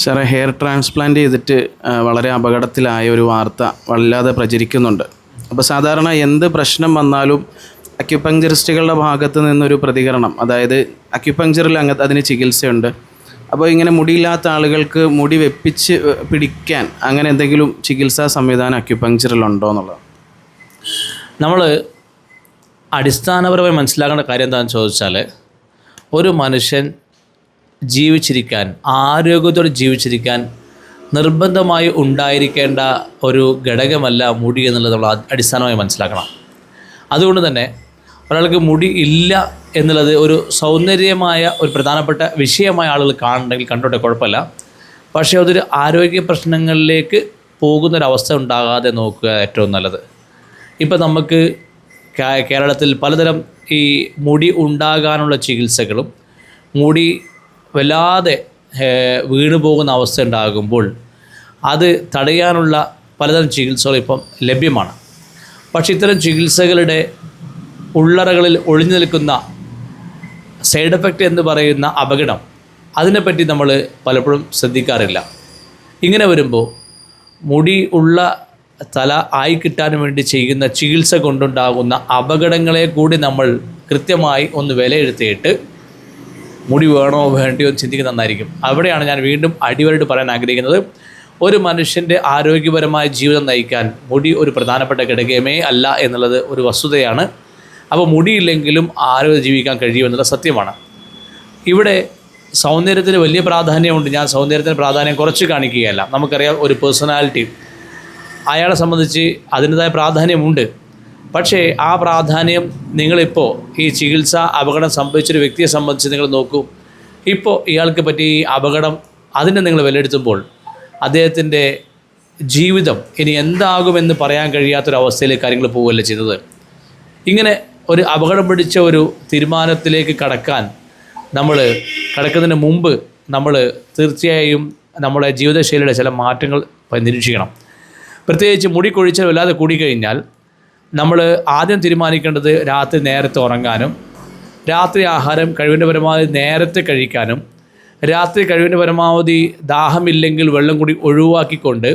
സാറേ hair transplant ചെയ്തിട്ട് വളരെ അപകടത്തിലായ ഒരു വാർത്ത വല്ലാതെ പ്രചരിക്കുന്നുണ്ട്. അപ്പോൾ സാധാരണ എന്ത് പ്രശ്നം വന്നാലും അക്യുപങ്ചറിസ്റ്റുകളുടെ ഭാഗത്ത് നിന്നൊരു പ്രതികരണം അതായത് അക്യുപങ്ചറിൽ അങ്ങ അതിന് ചികിത്സയുണ്ട്. അപ്പോൾ ഇങ്ങനെ മുടിയില്ലാത്ത ആളുകൾക്ക് മുടി വെപ്പിച്ച് പിടിക്കാൻ അങ്ങനെ എന്തെങ്കിലും ചികിത്സാ സംവിധാനം അക്യുപങ്ചറിലുണ്ടോ എന്നുള്ളത്? നമ്മൾ അടിസ്ഥാനപരമായി മനസ്സിലാക്കേണ്ട കാര്യം എന്താണെന്ന് ചോദിച്ചാൽ ഒരു മനുഷ്യൻ ജീവിച്ചിരിക്കാൻ ആരോഗ്യത്തോടെ ജീവിച്ചിരിക്കാൻ നിർബന്ധമായി ഉണ്ടായിരിക്കേണ്ട ഒരു ഘടകമല്ല മുടി എന്നുള്ളത് നമ്മൾ അടിസ്ഥാനമായി മനസ്സിലാക്കണം. അതുകൊണ്ട് തന്നെ ഒരാൾക്ക് മുടി ഇല്ല എന്നുള്ളത് ഒരു സൗന്ദര്യമായ ഒരു പ്രധാനപ്പെട്ട വിഷയമായ ആളുകൾ കാണുന്നുണ്ടെങ്കിൽ കണ്ടോട്ടെ കുഴപ്പമില്ല. പക്ഷേ അതൊരു ആരോഗ്യ പ്രശ്നങ്ങളിലേക്ക് പോകുന്നൊരവസ്ഥ ഉണ്ടാകാതെ നോക്കുക ഏറ്റവും നല്ലത്. ഇപ്പം നമുക്ക് കേരളത്തിൽ പലതരം ഈ മുടി ഉണ്ടാകാനുള്ള ചികിത്സകളും മുടി വല്ലാതെ വീണു പോകുന്ന അവസ്ഥ ഉണ്ടാകുമ്പോൾ അത് തടയാനുള്ള പലതരം ചികിത്സകൾ ഇപ്പം ലഭ്യമാണ്. പക്ഷേ ഇത്തരം ചികിത്സകളുടെ ഉള്ളറകളിൽ ഒളിഞ്ഞു നിൽക്കുന്ന സൈഡ് എഫക്റ്റ് എന്ന് പറയുന്ന അപകടം അതിനെപ്പറ്റി നമ്മൾ പലപ്പോഴും ശ്രദ്ധിക്കാറില്ല. ഇങ്ങനെ വരുമ്പോൾ മുടി ഉള്ള തല ആയി കിട്ടാൻ വേണ്ടി ചെയ്യുന്ന ചികിത്സ കൊണ്ടുണ്ടാകുന്ന അപകടങ്ങളെ കൂടി നമ്മൾ കൃത്യമായി ഒന്ന് വിലയിരുത്തിയിട്ട് മുടി വേണോ വേണ്ടയോ ചിന്തിക്കുന്ന നന്നായിരിക്കും. അവിടെയാണ് ഞാൻ വീണ്ടും അടിവരായിട്ട് പറയാൻ ആഗ്രഹിക്കുന്നത്. ഒരു മനുഷ്യന്റെ ആരോഗ്യപരമായ ജീവിതം നയിക്കാൻ മുടി ഒരു പ്രധാനപ്പെട്ട ഘടകമേ അല്ല എന്നുള്ളത് ഒരു വസ്തുതയാണ്. അപ്പോൾ മുടിയില്ലെങ്കിലും ആരോഗ്യം ജീവിക്കാൻ കഴിയുമെന്നുള്ള സത്യമാണ്. ഇവിടെ സൗന്ദര്യത്തിന് വലിയ പ്രാധാന്യമുണ്ട്. ഞാൻ സൗന്ദര്യത്തിന് പ്രാധാന്യം കുറച്ച് കാണിക്കുകയല്ല. നമുക്കറിയാം ഒരു പേഴ്സണാലിറ്റി. അയാളെ സംബന്ധിച്ച് അതിന്റെതായ പ്രാധാന്യമുണ്ട്. പക്ഷേ ആ പ്രാധാന്യം നിങ്ങളിപ്പോൾ ഈ ചികിത്സ അപകടം സംഭവിച്ചൊരു വ്യക്തിയെ സംബന്ധിച്ച് നിങ്ങൾ നോക്കൂ. ഇപ്പോൾ ഇയാൾക്ക് പറ്റിയ ഈ അപകടം അതിനെ നിങ്ങൾ വിലയിരുത്തുമ്പോൾ അദ്ദേഹത്തിന്റെ ജീവിതം ഇനി എന്താകുമെന്ന് പറയാൻ കഴിയാത്തൊരവസ്ഥയിലേക്ക് കാര്യങ്ങൾ പോവുകയല്ലേ ചെയ്തത്. ഇങ്ങനെ ഒരു അപകടം പിടിച്ച ഒരു തീരുമാനത്തിലേക്ക് കടക്കാൻ നമ്മൾ കടക്കുന്നതിന് മുമ്പ് നമ്മൾ തീർച്ചയായും നമ്മുടെ ജീവിതശൈലിയുടെ ചില മാറ്റങ്ങൾ നിരീക്ഷിക്കണം. പ്രത്യേകിച്ച് മുടി കൊഴിച്ചൽ വല്ലാതെ കൂടിക്കഴിഞ്ഞാൽ നമ്മൾ ആദ്യം തീരുമാനിക്കേണ്ടത് രാത്രി നേരത്തെ ഉറങ്ങാനും രാത്രി ആഹാരം കഴിവിന്റെ പരമാവധി നേരത്തെ കഴിക്കാനും രാത്രി കഴിവിന്റെ പരമാവധി ദാഹമില്ലെങ്കിൽ വെള്ളം കൂടി ഒഴിവാക്കിക്കൊണ്ട്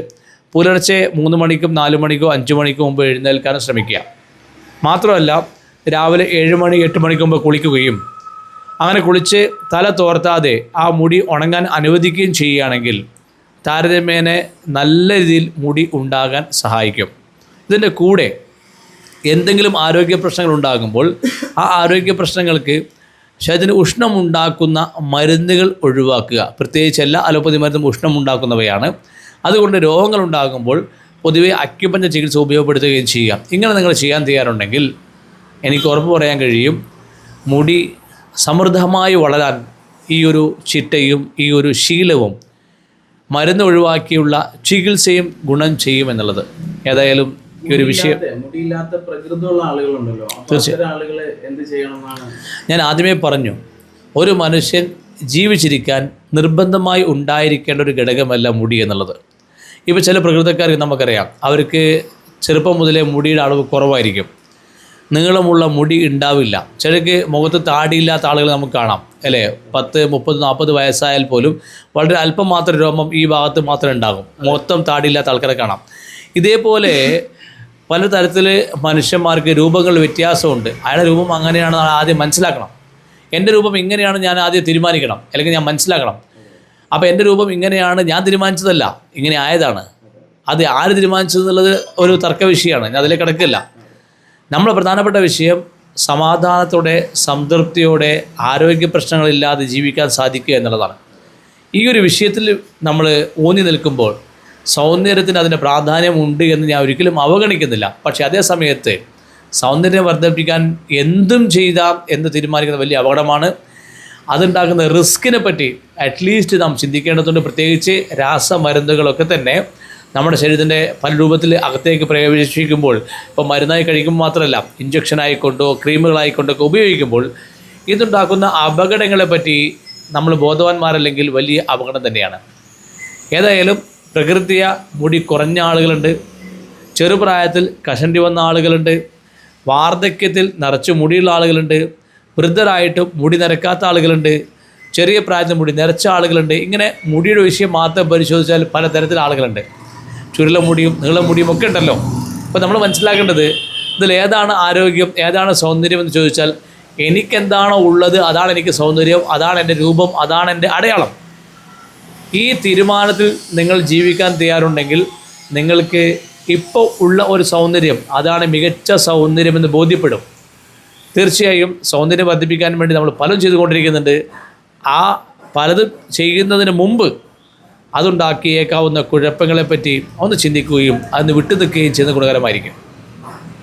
പുലർച്ചെ മൂന്ന് മണിക്കും നാല് മണിക്കോ അഞ്ച് മണിക്കോ മുമ്പ് എഴുന്നേൽക്കാനും ശ്രമിക്കുക. മാത്രമല്ല രാവിലെ ഏഴ് മണി എട്ട് മണിക്ക് മുമ്പ് കുളിക്കുകയും അങ്ങനെ കുളിച്ച് തല തോർത്താതെ ആ മുടി ഉണങ്ങാൻ അനുവദിക്കുകയും ചെയ്യുകയാണെങ്കിൽ താരതമ്യേന നല്ല രീതിയിൽ മുടി ഉണ്ടാകാൻ സഹായിക്കും. ഇതിന്റെ കൂടെ എന്തെങ്കിലും ആരോഗ്യ പ്രശ്നങ്ങൾ ഉണ്ടാകുമ്പോൾ ആ ആരോഗ്യ പ്രശ്നങ്ങൾക്ക് ശരീരത്തിന് ഉഷ്ണം ഉണ്ടാക്കുന്ന മരുന്നുകൾ ഒഴിവാക്കുക. പ്രത്യേകിച്ച് എല്ലാ അലോപ്പതി മരുന്നും ഉഷ്ണം ഉണ്ടാക്കുന്നവയാണ് അതുകൊണ്ട് രോഗങ്ങൾ ഉണ്ടാകുമ്പോൾ പൊതുവേ അക്യുപഞ്ച ചികിത്സ ഉപയോഗപ്പെടുത്തുകയും ചെയ്യുക. ഇങ്ങനെ നിങ്ങൾ ചെയ്യാൻ തയ്യാറുണ്ടെങ്കിൽ എനിക്ക് ഉറപ്പ് പറയാൻ കഴിയും. മുടി സമൃദ്ധമായി വളരാൻ ഈ ഒരു ചിട്ടയും ഈ ഒരു ശീലവും മരുന്ന് ഒഴിവാക്കിയുള്ള ചികിത്സയും ഗുണം ചെയ്യുമെന്നുള്ളത് ഏതായാലും ഈ ഒരു വിഷയം മുടിയില്ലാത്ത പ്രകൃതമുള്ള ആളുകളുണ്ടല്ലോ. എന്ത് ചെയ്യണമെന്നാണ്? ഞാൻ ആദ്യമേ പറഞ്ഞു ഒരു മനുഷ്യൻ ജീവിച്ചിരിക്കാൻ നിർബന്ധമായി ഉണ്ടായിരിക്കേണ്ട ഒരു ഘടകമല്ല മുടി എന്നുള്ളത്. ഇപ്പോൾ ചില പ്രകൃതക്കാർക്ക് നമുക്കറിയാം അവർക്ക് ചെറുപ്പം മുതലേ മുടിയുടെ അളവ് കുറവായിരിക്കും. നീളമുള്ള മുടി ഉണ്ടാവില്ല. ചിലർക്ക് മുഖത്ത് താടിയില്ലാത്ത ആളുകൾ നമുക്ക് കാണാം അല്ലേ? പത്ത് മുപ്പത് നാൽപ്പത് വയസ്സായാൽ പോലും വളരെ അല്പം മാത്രം രോമം ഈ ഭാഗത്ത് മാത്രം ഉണ്ടാകും. മൊത്തം താടിയില്ലാത്ത ആൾക്കാരെ കാണാം. ഇതേപോലെ പലതരത്തിൽ മനുഷ്യന്മാർക്ക് രൂപങ്ങളിൽ വ്യത്യാസമുണ്ട്. അയാളുടെ രൂപം അങ്ങനെയാണെന്ന് ആദ്യം മനസ്സിലാക്കണം. എന്റെ രൂപം ഇങ്ങനെയാണ് ഞാൻ ആദ്യം തീരുമാനിക്കണം. അല്ലെങ്കിൽ ഞാൻ മനസ്സിലാക്കണം. അപ്പോൾ എന്റെ രൂപം ഇങ്ങനെയാണ് ഞാൻ തീരുമാനിച്ചതല്ല. ഇങ്ങനെ ആയതാണ്. അത് ആര് തീരുമാനിച്ചതെന്നുള്ളത് ഒരു തർക്ക വിഷയമാണ്. ഞാൻ അതിലേക്ക് കിടക്കില്ല. നമ്മുടെ പ്രധാനപ്പെട്ട വിഷയം സമാധാനത്തോടെ സംതൃപ്തിയോടെ ആരോഗ്യ പ്രശ്നങ്ങളില്ലാതെ ജീവിക്കാൻ സാധിക്കുക എന്നുള്ളതാണ്. ഈ ഒരു വിഷയത്തിൽ നമ്മൾ ഊന്നി നിൽക്കുമ്പോൾ സൗന്ദര്യത്തിന് അതിന്റെ പ്രാധാന്യമുണ്ട് എന്ന് ഞാൻ ഒരിക്കലും അവഗണിക്കുന്നില്ല. പക്ഷേ അതേ സമയത്ത് സൗന്ദര്യം വർദ്ധിപ്പിക്കാൻ എന്തും ചെയ്താം എന്ന് തീരുമാനിക്കുന്ന വലിയ അപകടമാണ്. അതുണ്ടാക്കുന്ന റിസ്കിനെ പറ്റി അറ്റ്ലീസ്റ്റ് നാം ചിന്തിക്കേണ്ടതുണ്ട്. പ്രത്യേകിച്ച് രാസമരുന്നുകളൊക്കെ തന്നെ നമ്മുടെ ശരീരത്തിന്റെ പല രൂപത്തിൽ അകത്തേക്ക് പ്രവേശിക്കുമ്പോൾ ഇപ്പോൾ മരുന്നായി കഴിക്കുമ്പോൾ മാത്രമല്ല ഇഞ്ചക്ഷൻ ആയിക്കൊണ്ടോ ക്രീമുകളായിക്കൊണ്ടോ ഒക്കെ ഉപയോഗിക്കുമ്പോൾ ഇതുണ്ടാക്കുന്ന അപകടങ്ങളെപ്പറ്റി നമ്മൾ ബോധവാന്മാരല്ലെങ്കിൽ വലിയ അപകടം തന്നെയാണ്. ഏതായാലും പ്രകൃതിയ മുടി കുറഞ്ഞ ആളുകളുണ്ട്. ചെറുപ്രായത്തിൽ കഷണ്ടി വന്ന ആളുകളുണ്ട്. വാർദ്ധക്യത്തിൽ നിറച്ച് മുടിയുള്ള ആളുകളുണ്ട്. വൃദ്ധരായിട്ടും മുടി നിരക്കാത്ത ആളുകളുണ്ട്. ചെറിയ പ്രായത്തിൽ മുടി നിരച്ച ആളുകളുണ്ട്. ഇങ്ങനെ മുടിയുടെ വിഷയം മാത്രം പരിശോധിച്ചാൽ പലതരത്തിൽ ആളുകളുണ്ട്. ചുരുള മുടിയും നീളം മുടിയും ഒക്കെ ഉണ്ടല്ലോ. അപ്പോൾ നമ്മൾ മനസ്സിലാക്കേണ്ടത് ഇതിൽ ഏതാണ് ആരോഗ്യം ഏതാണ് സൗന്ദര്യം എന്ന് ചോദിച്ചാൽ എനിക്കെന്താണോ ഉള്ളത് അതാണ് എനിക്ക് സൗന്ദര്യം അതാണ് എന്റെ രൂപം അതാണ് എന്റെ അടയാളം. ഈ തീരുമാനത്തിൽ നിങ്ങൾ ജീവിക്കാൻ തയ്യാറുണ്ടെങ്കിൽ നിങ്ങൾക്ക് ഇപ്പോൾ ഉള്ള ഒരു സൗന്ദര്യം അതാണ് മികച്ച സൗന്ദര്യമെന്ന് ബോധ്യപ്പെടും. തീർച്ചയായും സൗന്ദര്യം വർദ്ധിപ്പിക്കാൻ വേണ്ടി നമ്മൾ പലതും ചെയ്തുകൊണ്ടിരിക്കുന്നുണ്ട്. ആ പലതും ചെയ്യുന്നതിന് മുമ്പ് അതുണ്ടാക്കിയേക്കാവുന്ന കുഴപ്പങ്ങളെപ്പറ്റി ഒന്ന് ചിന്തിക്കുകയും അതിന് വിട്ടു നിൽക്കുകയും ചെയ്യുന്ന ഗുണകരമായിരിക്കും.